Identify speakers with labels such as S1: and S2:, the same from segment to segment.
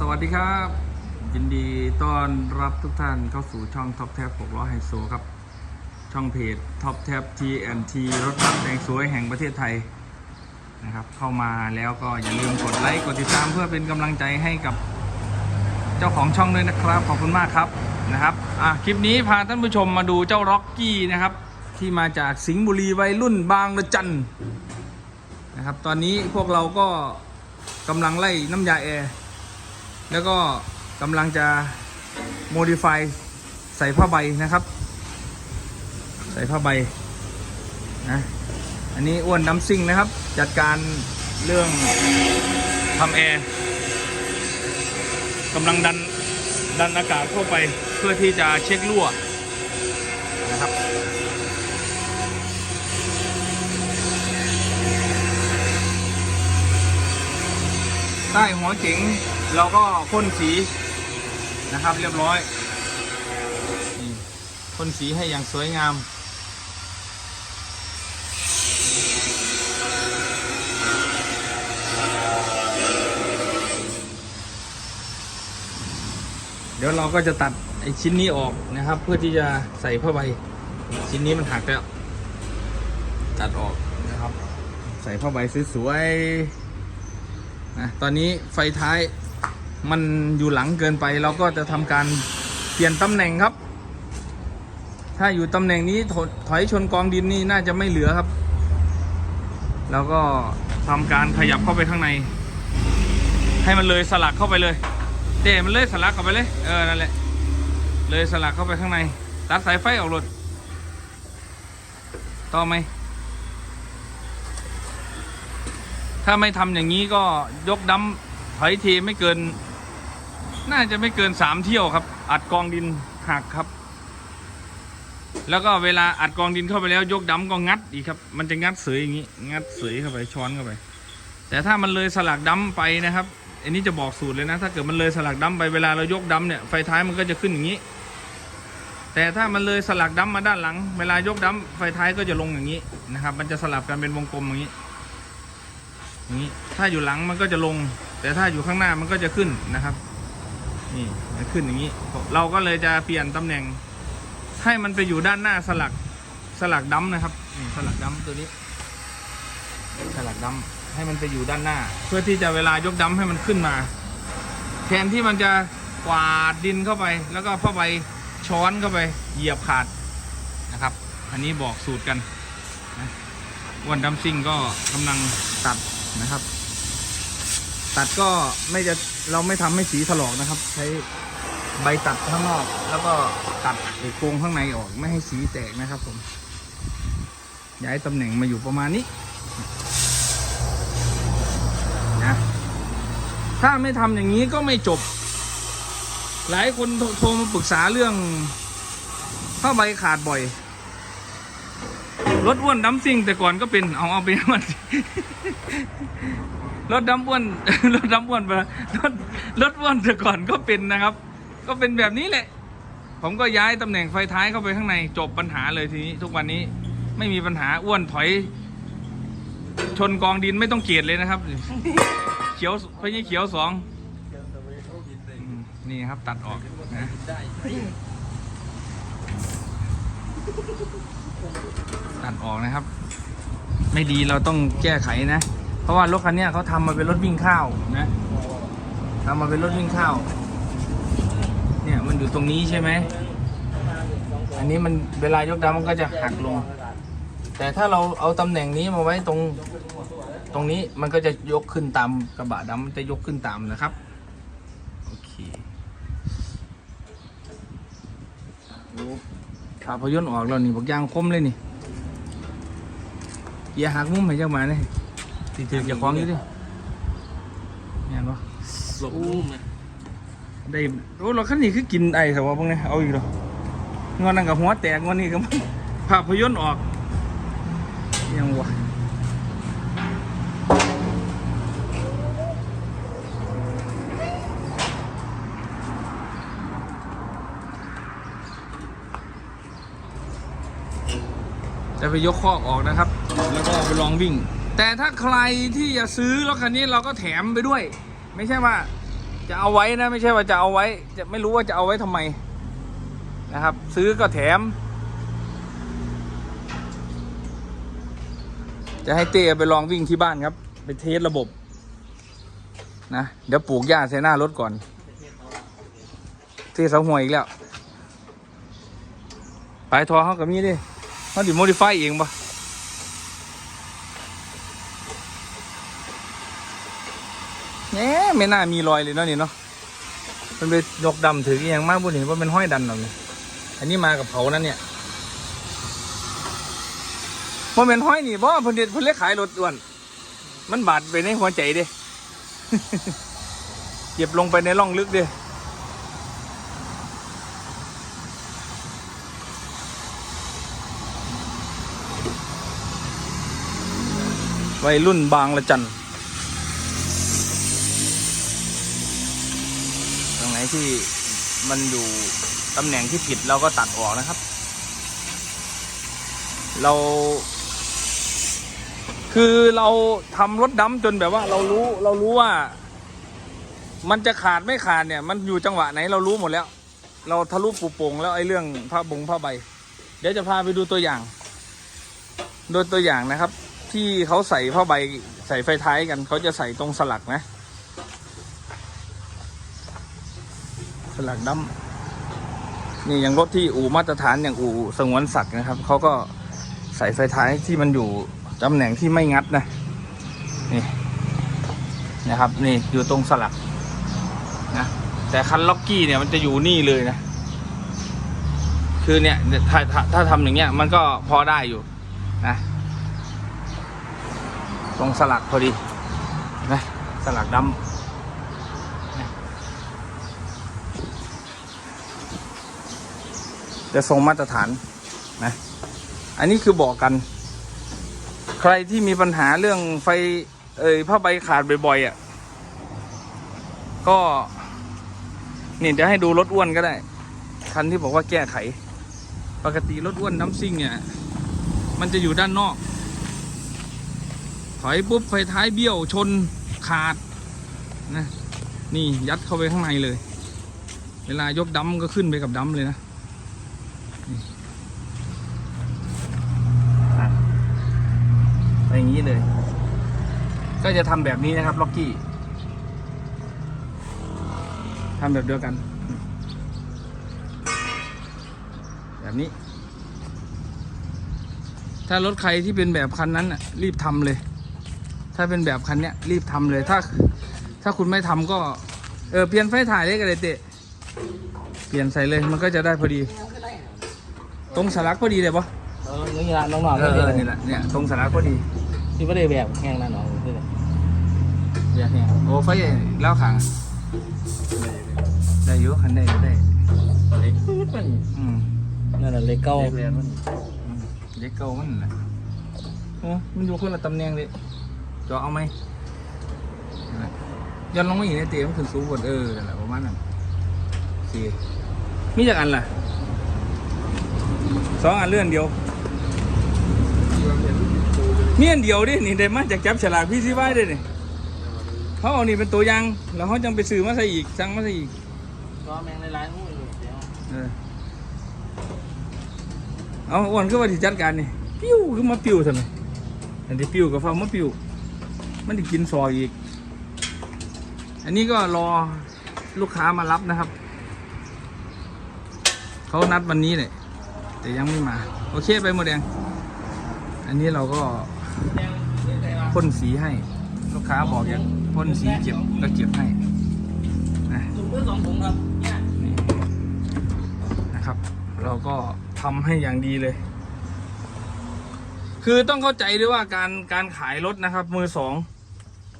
S1: สวัสดีครับ ยินดีต้อนรับทุกท่านเข้าสู่ช่องท็อปแท็บ6ล้อไฮโซครับ ช่องเพจท็อปแท็บ TNT รถบัสแต่งสวยแห่งประเทศไทยนะครับ เข้ามาแล้วก็อย่าลืมกดไลค์กดติดตามเพื่อเป็นกำลังใจให้กับเจ้าของช่องด้วยนะครับ ขอบคุณมากครับนะครับอะคลิปนี้พาท่านผู้ชมมาดูเจ้าร็อกกี้นะครับ ที่มาจากสิงห์บุรีวัยรุ่นบางระจันนะครับ ตอนนี้พวกเราก็กำลังไล่น้ำยาแอร์ แล้วก็กำลังจะ modify ใส่ผ้าใบนะครับ ใส่ผ้าใบนะอันนี้อ้วนน้ำซิ่งนะครับ จัดการเรื่องทำแอร์กำลังดันดันอากาศเข้าไปเพื่อที่จะเช็ครั่วนะครับใต้หัวเจ๋ง เราก็พ่นสีนะครับเรียบร้อยนี่พ่นสีให้อย่างสวยงามเดี๋ยวเราก็จะตัดไอชิ้นนี้ออกนะครับ เพื่อที่จะใส่ผ้าใบ ชิ้นนี้มันหักแล้ว ตัดออกนะครับ ใส่ผ้าใบสวยๆนะตอนนี้ไฟท้าย มันอยู่หลังเกินไปเราก็จะทำการเปลี่ยนตำแหน่งครับ ถ้าอยู่ตำแหน่งนี้ถถอยชนกองดินนี่น่าจะไม่เหลือครับ แล้วก็ทำการขยับเข้าไปข้างใน ให้มันเลยสลักเข้าไปเลยเตะมันเลยสลักเข้าไปเลยเออนั่นแหละเลยสลักเข้าไปข้างใน ตัดสายไฟออกรถต่อไหมถ้าไม่ทำอย่างนี้ก็ยกดัมถอยทีไม่เกิน น่าจะไม่เกินสามเที่ยวครับ อัดกองดินหักครับ แล้วก็เวลาอัดกองดินเข้าไปแล้วยกดัมก็งัดอีกครับ มันจะงัดเสยอย่างนี้ งัดเสยเข้าไปช้อนเข้าไป แต่ถ้ามันเลยสลักดัมไปนะครับอันนี้จะบอกสูตรเลยนะ ถ้าเกิดมันเลยสลักดัมไปเวลาเรายกดัมเนี่ยไฟท้ายมันก็จะขึ้นอย่างนี้ แต่ถ้ามันเลยสลักดัมมาด้านหลัง เวลายกดัมไฟท้ายก็จะลงอย่างนี้นะครับ มันจะสลับกันเป็นวงกลมอย่างนี้อย่างนี้ถ้าอยู่หลังมันก็จะลง แต่ถ้าอยู่ข้างหน้ามันก็จะขึ้นนะครับ นี่มันขึ้นอย่างนี้ เราก็เลยจะเปลี่ยนตำแหน่ง ให้มันไปอยู่ด้านหน้าสลักสลักดัมนะครับนี่สลักดัมตัวนี้ สลักดัมให้มันไปอยู่ด้านหน้า เพื่อที่จะเวลายกดัมให้มันขึ้นมา แทนที่มันจะกวาดดินเข้าไป แล้วก็ผ้าใบช้อนเข้าไป เหยียบขาดนะครับ อันนี้บอกสูตรกันวันดัมซิ่งก็กำลังตัดนะครับ ตัดก็ไม่จะเราไม่ทำให้สีถลอกนะครับ ใช้ใบตัดข้างนอก แล้วก็ตัดโครงข้างในออกไม่ให้สีแตกนะครับผม ย้ายตำแหน่งมาอยู่ประมาณนี้นะถ้าไม่ทำอย่างนี้ก็ไม่จบ หลายคนโทรมาปรึกษาเรื่องผ้าใบขาดบ่อยรถอ้วนดัมซิ่งแต่ก่อนก็เป็นเอาเอาไปมัน รถดัมอ้วน รถดัมอ้วนไปรถรถอ้วนแต่ก่อนก็เป็นนะครับ ก็เป็นแบบนี้แหละ ผมก็ย้ายตำแหน่งไฟท้ายเข้าไปข้างในจบปัญหาเลยทีนี้ ทุกวันนี้ไม่มีปัญหาอ้วนถอย ชนกองดินไม่ต้องเกียดเลยนะครับ เขียวพญเขียวสองนี่ครับตัดออกนะตัดออกนะครับ ไม่ดีเราต้องแก้ไขนะ เพราะว่ารถคันนี้เขาทำมาเป็นรถวิ่งข้าวนะทำมาเป็นรถวิ่งข้าว เนี่ยมันอยู่ตรงนี้ใช่ไหม อันนี้มันเวลายกดำมันก็จะหักลง แต่ถ้าเราเอาตำแหน่งนี้มาไว้ตรง ตรงนี้มันก็จะยกขึ้นตามกระบะดำมันจะยกขึ้นตามนะครับ โอเคโอ้ขาพยนต์ออกแล้วนี่บอกยางคมเลยนี่อย่าหักมุมให้เจ้ามาเนี่ย ติดถือจะคล้องอยู่ดิเห็นปะ
S2: หลบมุมนะ
S1: ได้โอ้เราขั้นนี้คือกินไอ้แต่ว่าพวกนี้เอาอีกเหรองอนนั่งกับหัวแตกงอนนี่ก็มันภาพยนตร์ออกยังวะจะไปยกข้อกออกนะครับ แล้วก็เอาไปลองวิ่ง แต่ถ้าใครที่จะซื้อรถคันนี้เราก็แถมไปด้วย ไม่ใช่ว่า จะเอาไว้นะ ไม่ใช่ว่าจะเอาไว้ จะไม่รู้ว่าจะเอาไว้ทำไมนะครับ ซื้อก็แถม จะให้เต้ไปลองวิ่งที่บ้านครับ ไปเทสระบบนะเดี๋ยวปลูกหญ้าใส่หน้ารถก่อนเทเสาห่วยอีกแล้ว ไปทอเขากับนี้ดิเขาดิโมดิฟายเองปะ แหมไม่น่ามีรอยเลยเนาะนี่เนาะมันไปยกดำถืออย่างมากบุญเห็นว่าเป็นห้อยดันหรอกนี่อันนี้มากับเผานั่นเนี่ยว่าเป็นห้อยนี่บ่เพิ่นเด็ดเพิ่นเล็กขายรถด่วน มันบาดไปในหัวใจเด้เก็บลงไปในร่องลึกเด้วัยรุ่นบางละจัน ที่มันอยู่ตำแหน่งที่ผิดเราก็ตัดออกนะครับ เรา คือเราทำรถดำจนแบบว่าเรารู้เรารู้ว่า มันจะขาดไม่ขาดเนี่ย มันอยู่จังหวะไหนเรารู้หมดแล้ว เราทะลุปูโป่งแล้วไอ้เรื่องผ้าบงผ้าใบ เดี๋ยวจะพาไปดูตัวอย่าง โดยตัวอย่างนะครับ ที่เขาใส่ผ้าใบใส่ไฟท้ายกันเขาจะใส่ตรงสลักนะ สลักดำนี่อย่างรถที่อู่มาตรฐานอย่างอู่สงวนศักดิ์นะครับเขาก็ใส่ไฟท้ายที่มันอยู่ตำแหน่งที่ไม่งัดนะนี่นะครับ นี่อยู่ตรงสลักนะแต่คันล็อกกี้เนี่ยมันจะอยู่นี่เลยนะ คือเนี่ยถ้าถ้าถ้าทำอย่างเงี้ย มันก็พอได้อยู่นะตรงสลักพอดีนะสลักดำนะ จะทรงมาตรฐานนะ อันนี้คือบอกกัน ใครที่มีปัญหาเรื่องไฟ เอ่ยผ้าใบขาดบ่อยๆอะ ก็นี่เดี๋ยวให้ดูรถอ้วนก็ได้ คันที่บอกว่าแก้ไข ปกติรถอ้วนน้ำซิ่งเนี่ย มันจะอยู่ด้านนอก ถอยปุ๊บไฟท้ายเบี้ยวชนขาดนะนี่ยัดเข้าไปข้างในเลย เวลายกดัมก็ขึ้นไปกับดัมเลยนะนี่อะไป อย่างนี้เลย ก็จะทำแบบนี้นะครับล็อกกี้ทำแบบเดียวกัน แบบนี้ ถ้ารถใครที่เป็นแบบคันนั้นน่ะรีบทำเลย ถ้าเป็นแบบคันเนี้ยรีบทำเลยถ้า ถ้าคุณไม่ทำก็ เออเปลี่ยนไฟถ่ายได้กันเลยเตะเปลี่ยนใส่เลยมันก็จะได้พอดี ตรงสลักพอดีเลยปะ
S2: เออนี่ละน้องๆ
S1: เอ
S2: ก็
S1: อ
S2: เห็
S1: เออนนี่แหละเนี่ยตรงสลักพอดี
S2: ที่ไม่ได้แบบแห้งนั่นหรอกนี่แหละ
S1: อยากเนี่ยโอ้ไฟเล่าขังได้อยู่คันได้ได้
S2: เล็กปื๊ดมัน
S1: อืม
S2: นั่นแหละเล็กเก้า
S1: เล็กเรียนมันอืมเล็กเก่ามันน่ะเออมันอยู่คนละตำแหน่งเลยจอเอาไหมนั่นแหละย้อนลงมาอีกในเตะมันขึ้นสูงกว่าเออนั่นแหละประมาณนั้นโอเคมีจากอันล่ะสองอันเลื่อนเดียว มีอันเดียวดินี่ได้มาจากจับฉลากพี่ซีไว้ด้วยนี่เขาเอานี่เป็นตัวอย่างแล้วเขาจังไปซื้อมาใส่อีกสั่งมาใส่อีก
S2: ก็แมงในร้านหูอยู่เดี๋ยว
S1: เออเอาอ้วนขึ้นมาที่จัดการนี่ปิ้วขึ้นมาปิ้วทำไมอันที่ปิ้วกับฟ้ามาปิ้วมันจะกินซอยอีก อันนี้ก็รอลูกค้ามารับนะครับ เขานัดวันนี้เลยแต่ยังไม่มา โอเคไปหมดแดงอันนี้เราก็ พ่นสีให้ ลูกค้าบอกอยากพ่นสีเก็บก็เก็บให้นะ
S2: ครับเนี่ย
S1: นี่นะครับ เราก็ทำให้อย่างดีเลย คือต้องเข้าใจด้วยว่าการการขายรถนะครับ มือสอง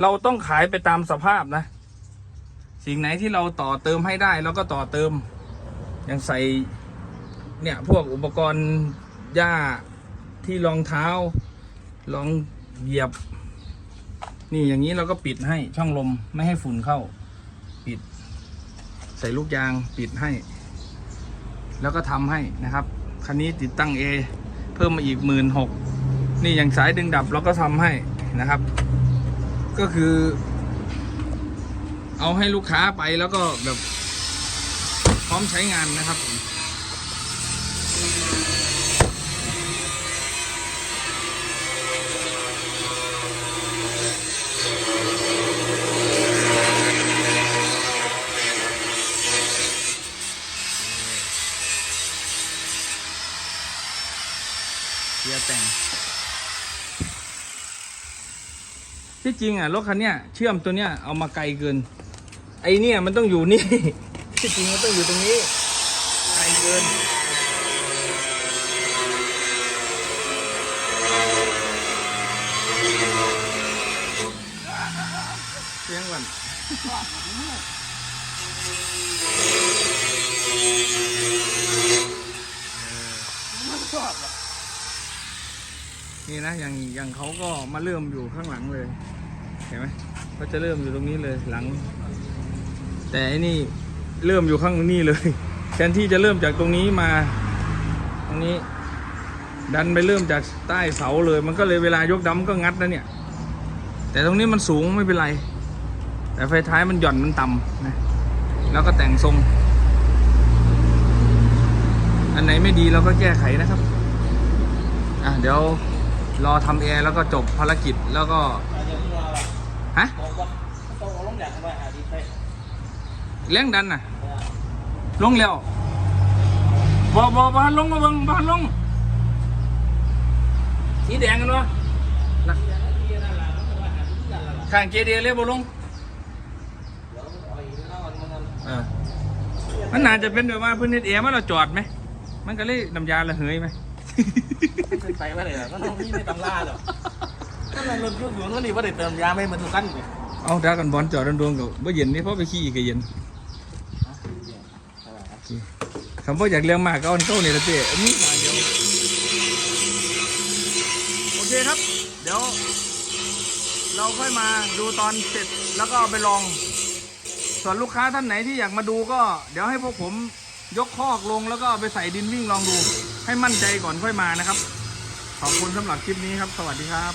S1: เราต้องขายไปตามสภาพนะ สิ่งไหนที่เราต่อเติมให้ได้เราก็ต่อเติม อย่างใส่เนี่ยพวกอุปกรณ์หญ้าที่รองเท้า รองเหยียบ นี่อย่างนี้เราก็ปิดให้ช่องลมไม่ให้ฝุ่นเข้า ปิด ใส่ลูกยางปิดให้ แล้วก็ทำให้นะครับ คันนี้ติดตั้งเอเพิ่มมาอีกหมื่นหกนี่อย่างสายดึงดับเราก็ทำให้นะครับ ก็คือ เอาให้ลูกค้าไปแล้วก็แบบพร้อมใช้งานนะครับ จริงอะรถคันเนี้ยเชื่อมตัวเนี้ยเอามาไกลเกิน ไอเนี่ยมันต้องอยู่นี่ ที่จริงมันต้องอยู่ตรงนี้ไกลเกินเสียงก่อนนี่นะอย่างอย่างเขาก็มาเริ่มอยู่ข้างหลังเลย เห็นไหมเขาจะเริ่มอยู่ตรงนี้เลยหลัง แต่อันนี่เริ่มอยู่ข้างนี้เลย แทนที่จะเริ่มจากตรงนี้มา ตรงนี้ ดันไปเริ่มจากใต้เสาเลย มันก็เลยเวลายกดำก็งัดนะเนี่ย แต่ตรงนี้มันสูงไม่เป็นไร แต่ไฟท้ายมันหย่อนมันต่ำนะแล้วก็แต่งทรง อันไหนไม่ดีเราก็แก้ไขนะครับ อะเดี๋ยวรอทำแอร์แล้วก็จบภารกิจแล้วก็
S2: อาจจะมีว่าแบบ
S1: ฮะ
S2: บอกว่า ต้องเอาลงอยาหาดีไป
S1: แรงดันน่ะ ลงแล้วบอบอบานลงมาเบังบานลง สีแดงกันวะนะข้างเจดีย์เลยบ่ลง
S2: เออมันน่า
S1: จะเป็นแบบว่าพื้นเน็ตเอมาเราจอดไหม มันก็เลยน้ำยาระเหยไหม
S2: เป็นไปว่าเลยเหรอมันต้องมีในตำราเหรอถ้ามันรถเครื่องยนต์ก็นี่ว่าได้เติมยาไม่เหมือนทุกคันเลย
S1: เอาดรากันบอลจอดดวงๆกับว่าเย็นนี่เพราะไปขี่ก็เย็นคำว่าอยากเลี้ยงมากก็เอาอันเข้าเนี่ยละเต้อันนี้ทางเดียวโอเคครับ เดี๋ยว เราค่อยมาดูตอนเสร็จแล้วก็เอาไปลอง ส่วนลูกค้าท่านไหนที่อยากมาดูก็ เดี๋ยวให้พวกผมยกคอกลงแล้วก็เอาไปใส่ดินวิ่งลองดู ให้มั่นใจก่อนค่อยมานะครับ ขอบคุณสำหรับคลิปนี้ครับ สวัสดีครับ